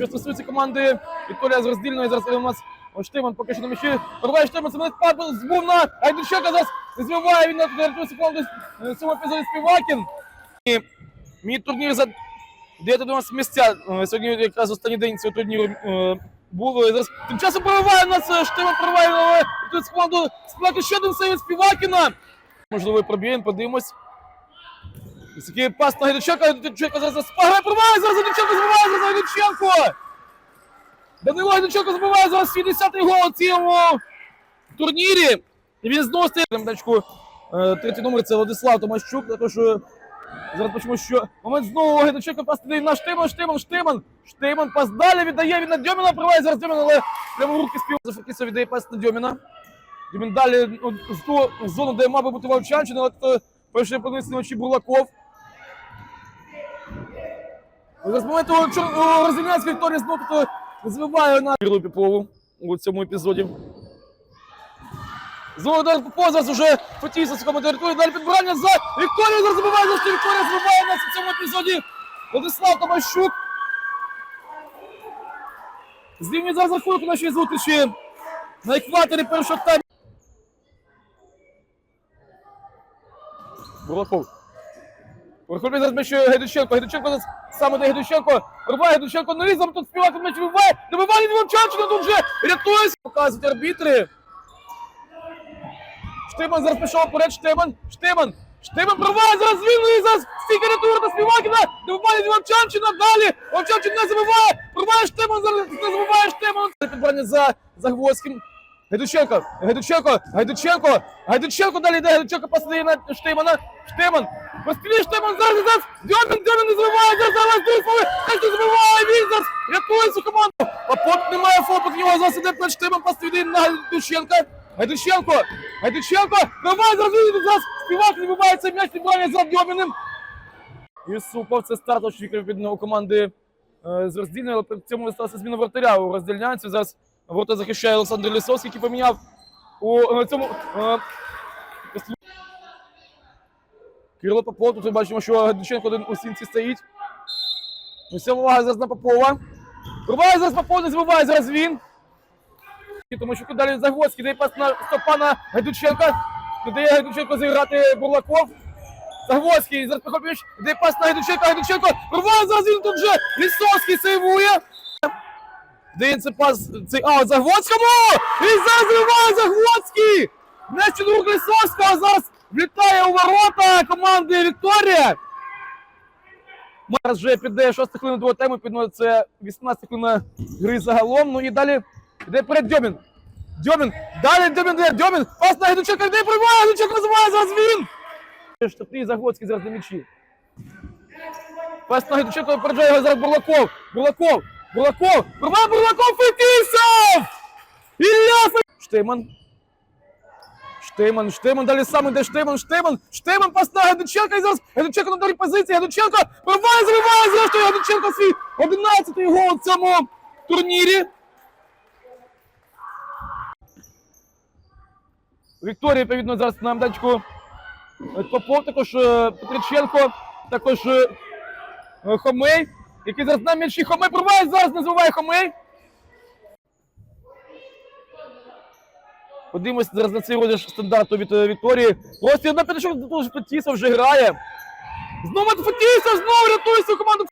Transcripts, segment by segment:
Що стосується команди Вікторія з роздільної, зараз у нас о, Штиман поки що на м'ячі. Пробиває Штиман, Семенець Папа збув на Айдучека, зараз звиває він на рятує секунду цьому епізоді Співакін. І мій турнір за де до нас місця. Е, Сьогодні якраз останній день цього турніру е, був. І Зараз тим часом прориває нас е, Штиман прориває, але тут команду Співаки ще один сейв Співакіна. Можливо, проб'ємо, подивимось. Такий пас на Гайдученка, Гайдученко зараз спагає, пробиває, Гайдученко! Данило Гайдученко забиває зараз 50-й гол у цьому турнірі. І він стає на. Е, Третій номер це Владислав Томащук, також е, зараз почому, що момент знову Гайдученко пас на Штиман, Штиман, Штиман. Штиман пас далі віддає, він на Дьоміна, пробиває зараз Дьомін, але прямо в руки спів. За віддає пас на Дьоміна. Дьомін далі ну, ту зону, де мав би бути Вовчанчин, але тут перший на очі Бурлаков. З моменту Розім'янська Вікторія знову тут звиває на Кирилу Піпову у цьому епізоді. Знову удар зараз уже з командою території, далі підбирання за Вікторію, зараз забиває, за Вікторія збиває нас у цьому епізоді. Владислав Томащук. Зрівнює зараз рахунок нашій зустрічі на екваторі першого тайму. Бурлаков. Виходить зараз м'яч Гайдученко. Гайдученко зараз саме де Гайдученко. Рває Гайдученко нарізом, тут співати м'яч вибиває. Добиває Вовчанчина, тут вже рятується. Показують арбітри. Штиман зараз пішов вперед, Штиман, Штиман. Штиман проває зараз він зараз стільки рятує на Співакіна. Добиває Вовчанчина, далі. Вовчанчин не забиває. Проває Штиман, зараз не забиває Штиман. Підбрання за Загвоздським. Гайдученко, Гайдученко, Гайдученко, Гайдученко далі йде, Гайдученко посадає на Штимана, Штиман, постріли Штиман, зараз, зараз, Дьомін, Дьомін не забиває, зараз, зараз, Дуйсовий, теж не забиває, він зараз рятує цю команду. Попот немає фопок, нього зараз іде плеч Штиман, постріли на Гайдученка, Гайдученко, Гайдученко, давай, зараз, він зараз, співак не вибиває цей м'яч, підбирання за Дьоміним. Юсупов, це стартовий відповідно у команди е, з роздільної, але при цьому сталася зміна вратаря у роздільнянці. Зараз ворота захищає Олександр Лісовський, який поміняв у е, цьому. Кирило Попов, тут ми бачимо, що Гайдученко один у стінці стоїть. Уся увага зараз на Попова. Пробиває зараз Попов, не збиває зараз він. Тому що далі Загвоцький дає пас на Стопана Гайдученка. Не дає Гайдученко зіграти Бурлаков. Загвоцький, зараз Прокопійович, де пас на Гайдученка, Гайдученко, рває зараз він тут же, Лісовський сейвує. Дається пас, цей аут Загвоцькому, і зараз. М'яч у рук Лісовського, зараз влітає у ворота команди Вікторія. Зараз вже піде 6 хвилин другого тайму, підно це 18 хвилин гри загалом. Ну і далі йде перед Дьомін. Дьомін, далі Дьомін, де Дьомін, пас на Гайдученка, де прибуває, Гайдученко називає зараз він. Штатний Загвоцький зараз на м'ячі. Пас на Гайдученко випереджає його зараз Бурлаков. Бурлаков, Бурлаков, прорває Бурлаков, Фетісов! Ілля Фе... Штиман. Штиман, далі сам іде Штиман, Штиман, Штиман пас на і зараз Гайдученко на другій позиції, Гайдученко прорває, зриває, зрештою Гайдученко свій 11-й гол в цьому турнірі. Вікторія, відповідно, зараз на майданчику Попов, також е, Петриченко, також е, е, Хомей, який зараз на м'ячі Хомей проває, зараз не забуває Хомей. Подивимося зараз на цей розіграш стандарту від е, Вікторії. Простір на п'ятачок, тут ж Фетісов вже грає. Знову Фетісов, знову рятує свою команду.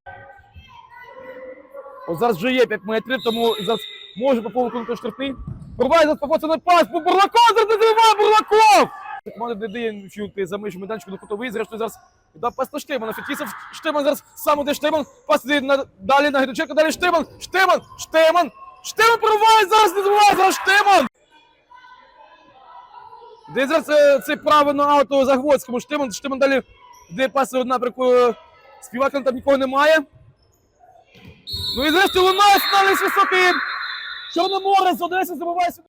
От зараз вже є 5 метрів, тому зараз може Попов виконати штрафний. Проває зараз Попов, це не пас, бо Бурлаков зараз не забиває Бурлаков! Команда не дає чути за межу майданчику на кутовий, зрештою зараз віддав пас на Штимана. Фетісов, Штиман зараз сам іде Штиман, пас на, далі на Гайдученка, далі Штиман, Штиман, Штиман, Штиман проває, зараз не забуває, зараз Штиман! Де зараз це право на ауто Загвоцькому, Штиман, Штиман далі де пасує напрямку е, співака, там нікого немає. Ну і зрештою лунає фінальний високий Чорноморець, Одеси забиває сюди.